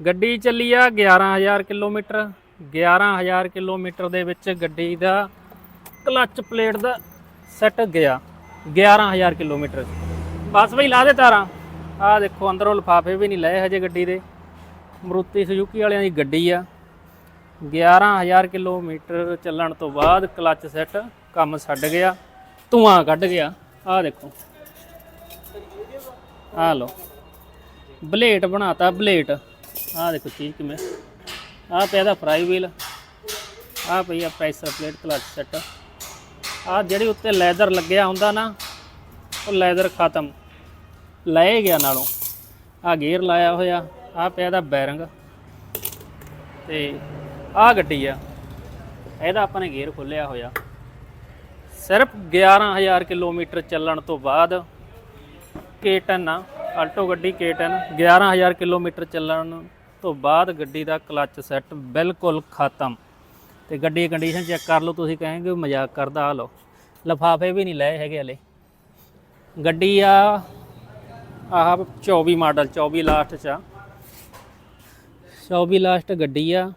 ਗੱਡੀ ਚੱਲੀ ਆ 11000 ਕਿਲੋਮੀਟਰ 11000 ਕਿਲੋਮੀਟਰ ਦੇ ਵਿੱਚ ਗੱਡੀ ਦਾ ਕਲੱਚ ਪਲੇਟ ਦਾ ਸੈੱਟ ਗਿਆ 11000 ਕਿਲੋਮੀਟਰ ਬਸ ਬਈ ਲਾ ਦੇ ਤਾਰਾਂ। ਆਹ ਦੇਖੋ, ਅੰਦਰੋਂ ਲਿਫਾਫੇ ਵੀ ਨਹੀਂ ਲਏ ਹਜੇ ਗੱਡੀ ਦੇ। ਮਰੂਤੀ ਸੁਜ਼ੂਕੀ ਵਾਲਿਆਂ ਦੀ ਗੱਡੀ ਆ। 11000 ਕਿਲੋਮੀਟਰ ਚੱਲਣ ਤੋਂ ਬਾਅਦ ਕਲੱਚ ਸੈੱਟ ਕੰਮ ਛੱਡ ਗਿਆ, ਧੂਆਂ ਕੱਢ ਗਿਆ। ਆਹ ਦੇਖੋ। ਆਹ ਲਓ। ਬਲੇਟ ਬਣਾਤਾ, ਬਲੇਟ। ਆਹ ਦੇਖੋ ਚੀਜ਼ ਕਿਵੇਂ। ਆਹ ਪਿਆ ਦਾ ਫਰਾਈ ਵੀਲ ਆਹ ਪਈ ਆ ਪ੍ਰੈਸ਼ਰ ਪਲੇਟ ਕਲਚ ਸੈੱਟ ਆਹ ਜਿਹੜੀ ਉੱਤੇ ਲੈਦਰ ਲੱਗਿਆ ਹੁੰਦਾ ਨਾ, ਉਹ ਲੈਦਰ ਖਤਮ। ਲਏ ਗਿਆ ਨਾਲੋਂ। ਆਹ ਗੇਅਰ ਲਾਇਆ ਹੋਇਆ, ਆਹ ਪਿਆ ਦਾ ਬੈਰਿੰਗ ਤੇ ਆਹ ਗੱਡੀ ਆ। ਇਹਦਾ ਆਪਾਂ ਨੇ ਗੇਅਰ ਖੋਲਿਆ ਹੋਇਆ। ਸਿਰਫ 11000 ਕਿਲੋਮੀਟਰ ਚੱਲਣ ਤੋਂ ਬਾਅਦ K10 ਆ ਆਲਟੋ ਗੱਡੀ K10 11000 ਕਿਲੋਮੀਟਰ ਚੱਲਣ ਤੋਂ ਬਾਅਦ ਗੱਡੀ ਦਾ ਕਲੱਚ ਸੈੱਟ ਬਿਲਕੁਲ ਖਤਮ। ਤੇ ਗੱਡੀ ਦੀ ਕੰਡੀਸ਼ਨ ਚੈੱਕ ਕਰ ਲਓ, ਤੁਸੀਂ ਕਹੋਗੇ ਮਜ਼ਾਕ ਕਰਦਾ, ਆ ਲਓ। ਲਫਾਫੇ ਵੀ ਨਹੀਂ ਲਏ ਹੈਗੇ ਹਲੇ। ਗੱਡੀ ਆ, ਆਹ 24 ਮਾਡਲ 24 ਲਾਸਟ ਚ ਆ। 24 ਲਾਸਟ ਗੱਡੀ ਆ,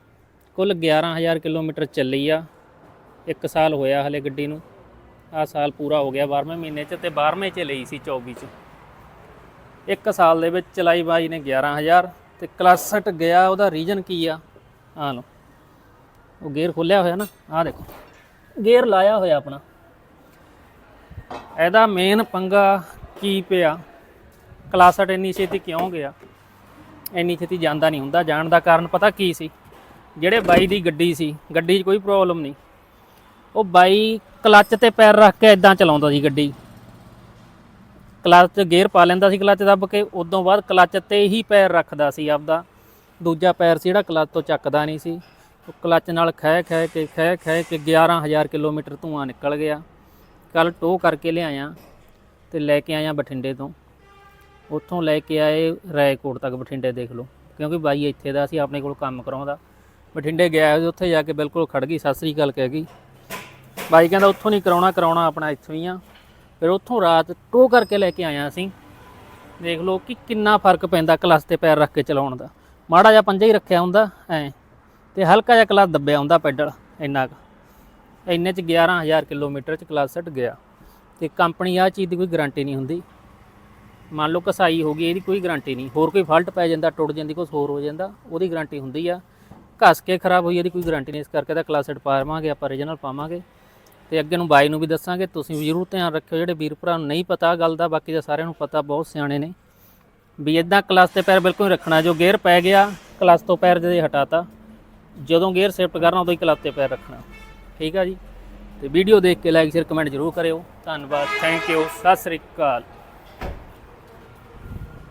ਕੁੱਲ 11000 ਕਿਲੋਮੀਟਰ ਚੱਲੀ ਆ। ਇੱਕ ਸਾਲ ਹੋਇਆ ਹਲੇ ਗੱਡੀ ਨੂੰ। ਆ ਸਾਲ ਪੂਰਾ ਹੋ ਗਿਆ 12ਵੇਂ ਮਹੀਨੇ ਚ ਤੇ 12ਵੇਂ ਚ ਲਈ ਸੀ 24 ਚ। ਇੱਕ ਸਾਲ ਦੇ ਵਿੱਚ ਚਲਾਈ ਬਾਈ ਨੇ 11000 ਤੇ ਕਲਾਸਟ ਗਿਆ, ਉਹਦਾ ਰੀਜਨ ਕੀ ਆ? ਆ ਲਓ। ਉਹ ਗੇਅਰ ਖੋਲਿਆ ਹੋਇਆ ਨਾ ਆ ਦੇਖੋ। ਗੇਅਰ ਲਾਇਆ ਹੋਇਆ ਆਪਣਾ। ਇਹਦਾ ਮੇਨ ਪੰਗਾ ਕੀ ਪਿਆ? ਕਲਾਸਟ ਇੰਨੀ ਛੇਤੀ ਕਿਉਂ ਗਿਆ? ਇੰਨੀ ਛੇਤੀ ਜਾਂਦਾ ਨਹੀਂ ਹੁੰਦਾ, ਜਾਣ ਦਾ ਕਾਰਨ ਪਤਾ ਕੀ ਸੀ? ਜਿਹੜੇ ਬਾਈ ਦੀ ਗੱਡੀ ਸੀ, ਗੱਡੀ 'ਚ ਕੋਈ ਪ੍ਰੋਬਲਮ ਨਹੀਂ। ਉਹ ਬਾਈ ਕਲੱਚ ਤੇ ਪੈਰ ਰੱਖ ਕੇ ਇਦਾਂ ਚਲਾਉਂਦਾ ਸੀ ਗੱਡੀ। ਕਲੱਚ ਗੇਅਰ ਪਾ ਲੈਂਦਾ ਸੀ, ਕਲੱਚ ਦੱਬ ਕੇ ਉਦੋਂ ਬਾਅਦ ਕਲੱਚ ਤੇ ਹੀ ਪੈਰ ਰੱਖਦਾ ਸੀ ਆਪਦਾ। ਦੂਜਾ ਪੈਰ ਸੀ ਜਿਹੜਾ ਕਲੱਚ ਤੋਂ ਚੱਕਦਾ ਨਹੀਂ ਸੀ। ਉਹ ਕਲੱਚ ਨਾਲ ਖਹਿ ਖਹਿ ਕੇ, ਖਹਿ ਖਹਿ ਕੇ 11000 ਕਿਲੋਮੀਟਰ ਧੂਆਂ ਨਿਕਲ ਗਿਆ। ਕੱਲ ਟੋ ਕਰਕੇ ਲਿਆਇਆ ਤੇ ਲੈ ਕੇ ਆਇਆ ਬਠਿੰਡੇ ਤੋਂ। ਉੱਥੋਂ ਲੈ ਕੇ ਆਏ ਰਾਏਕੋਟ ਤੱਕ ਬਠਿੰਡੇ ਦੇਖ ਲਓ। ਕਿਉਂਕਿ ਬਾਈ ਇੱਥੇ ਦਾ ਸੀ, ਆਪਣੇ ਕੋਲ ਕੰਮ ਕਰਾਉਂਦਾ। ਬਠਿੰਡੇ ਗਿਆ ਉੱਥੇ ਜਾ ਕੇ ਬਿਲਕੁਲ ਖੜ ਗਈ, ਸਤਿ ਸ੍ਰੀ ਅਕਾਲ ਕਹਿ ਗਈ। ਬਾਈ ਕਹਿੰਦਾ, ਉੱਥੋਂ ਨਹੀਂ ਕਰਾਉਣਾ ਕਰਾਉਣਾ ਆਪਣਾ ਇੱਥੋਂ ਹੀ ਆ। ਫਿਰ ਉੱਥੋਂ ਰਾਤ ਟੋ ਕਰਕੇ ਲੈ ਕੇ ਆਇਆ ਅਸੀਂ। ਦੇਖ ਲਓ ਕਿ ਕਿੰਨਾ ਫ਼ਰਕ ਪੈਂਦਾ ਕਲੱਚ ਤੇ ਪੈਰ ਰੱਖ ਕੇ ਚਲਾਉਣ ਦਾ। ਮਾੜਾ ਜਿਹਾ ਪੰਜਾ ਹੀ ਰੱਖਿਆ ਹੁੰਦਾ, ਐ। ਤੇ ਹਲਕਾ ਜਿਹਾ ਕਲੱਚ ਦੱਬਿਆ ਹੁੰਦਾ ਪੈਡਲ, ਇੰਨਾ ਕੁ। ਇੰਨੇ ਚ 11000 ਕਿਲੋਮੀਟਰ ਚ ਕਲੱਚ ਸੈੱਟ ਗਿਆ। ਤੇ ਕੰਪਨੀ ਆ ਚੀਜ਼ ਦੀ ਕੋਈ ਗਾਰੰਟੀ ਨਹੀਂ ਹੁੰਦੀ। ਮੰਨ ਲਓ ਕਸਾਈ ਹੋ ਗਈ, ਇਹਦੀ ਕੋਈ ਗਾਰੰਟੀ ਨਹੀਂ। ਹੋਰ ਕੋਈ ਫਾਲਟ ਪੈ ਜਾਂਦਾ, ਟੁੱਟ ਜਾਂਦੀ, ਕੁਛ ਹੋਰ ਹੋ ਜਾਂਦਾ, ਉਹਦੀ ਗਾਰੰਟੀ ਹੁੰਦੀ ਆ। ਘਸ ਕੇ ਖਰਾਬ ਹੋਈ, ਇਹਦੀ ਕੋਈ ਗਾਰੰਟੀ ਨਹੀਂ। ਇਸ ਕਰਕੇ ਤਾਂ ਕਲਾਸ ਸੈੱਟ ਪਾਵਾਂਗੇ ਆਪਾਂ ਰੀਜਨਲ ਪਾਵਾਂਗੇ। ਤੇ ਅੱਗੇ ਨੂੰ ਬਾਈ ਨੂੰ ਵੀ ਦੱਸਾਂਗੇ, ਤੁਸੀਂ ਵੀ ਜ਼ਰੂਰ ਧਿਆਨ ਰੱਖਿਓ, ਜਿਹੜੇ ਵੀਰ ਭਰਾ ਨੂੰ ਨਹੀਂ ਪਤਾ ਗੱਲ ਦਾ, ਬਾਕੀ ਦਾ ਸਾਰਿਆਂ ਨੂੰ ਪਤਾ, ਬਹੁਤ ਸਿਆਣੇ ਨੇ। ਵੀ ਇਦਾਂ ਕਲਾਸ ਤੇ ਪੈਰ ਬਿਲਕੁਲ ਨਹੀਂ ਰੱਖਣਾ, ਜੋ ਗੇਅਰ ਪੈ ਗਿਆ, ਕਲਾਸ ਤੋਂ ਪੈਰ ਜਦੇ ਹਟਾਤਾ। ਜਦੋਂ ਗੇਅਰ ਸ਼ਿਫਟ ਕਰਨਾ ਉਦੋਂ ਹੀ ਕਲਾਸ ਤੇ ਪੈਰ ਰੱਖਣਾ। ਠੀਕ ਆ ਜੀ? ਤੇ ਵੀਡੀਓ ਦੇਖ ਕੇ ਲਾਈਕ ਸ਼ੇਅਰ ਕਮੈਂਟ ਜ਼ਰੂਰ ਕਰਿਓ। ਧੰਨਵਾਦ thank you Sat Sri Akal.